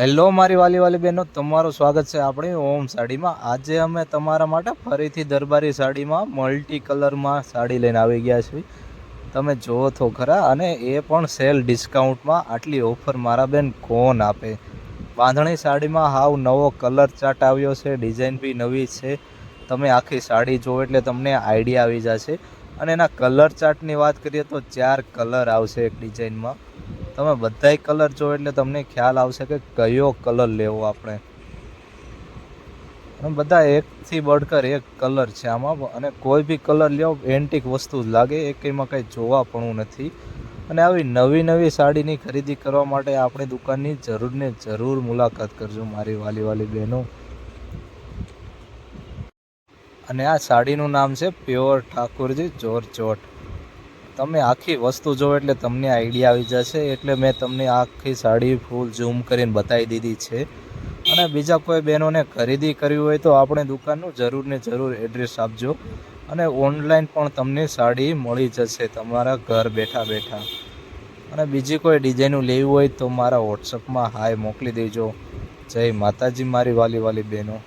Hello મારી વાલી વાલી બહેનો, તમારું સ્વાગત છે આપણી ઓમ સાડીમાં. આજે અમે તમારા માટે ફરીથી દરબારી સાડીમાં મલ્ટી કલરમાં સાડી લઈને આવી ગયા છીએ. તમે જુઓ તો ખરા, અને એ પણ સેલ ડિસ્કાઉન્ટમાં આટલી ઓફર મારા બેન કોણ આપે? બાંધણી સાડીમાં હાવ નવો કલર ચાર્ટ આવ્યો છે, ડિઝાઇન બી નવી છે. તમે આખી સાડી જુઓ એટલે તમને આઈડિયા આવી જશે. અને એના કલર ચાર્ટની વાત કરીએ તો ચાર કલર આવશે એક ડિઝાઇનમાં. તમે બધાય કલર જો એટલે તમને ખ્યાલ આવશે કે કયો કલર લેવો આપણે. બધા એકથી બળકર એક કલર છે આમાં, અને કોઈ બી કલર લ્યો એન્ટિક વસ્તુ જ લાગે, એક એમાં કંઈ જોવા પણ નથી. અને આવી નવી નવી સાડીની ખરીદી કરવા માટે આપણી દુકાનની જરૂર ને જરૂર મુલાકાત કરજો, મારી વાલી વાલી બહેનો. અને આ સાડીનું નામ છે પ્યોર ઠાકોરજી જોર ચોટ તમે આખી વસ્તુ જો એટલે તમને આઈડિયા આવી જશે. એટલે મેં તમને આખી સાડી ફૂલ ઝૂમ કરીને બતાવી દીધી છે. અને બીજા કોઈ બહેનોને ખરીદી કરવી હોય તો આપણે દુકાનનું જરૂર ને જરૂર એડ્રેસ આપજો. અને ઓનલાઈન પણ તમને સાડી મળી જશે તમારા ઘર બેઠા બેઠા. અને બીજી કોઈ ડિઝાઇનું લેવી હોય તો મારા વોટ્સઅપમાં હાય મોકલી દેજો. જય માતાજી, મારી વાલી વાલી બહેનો.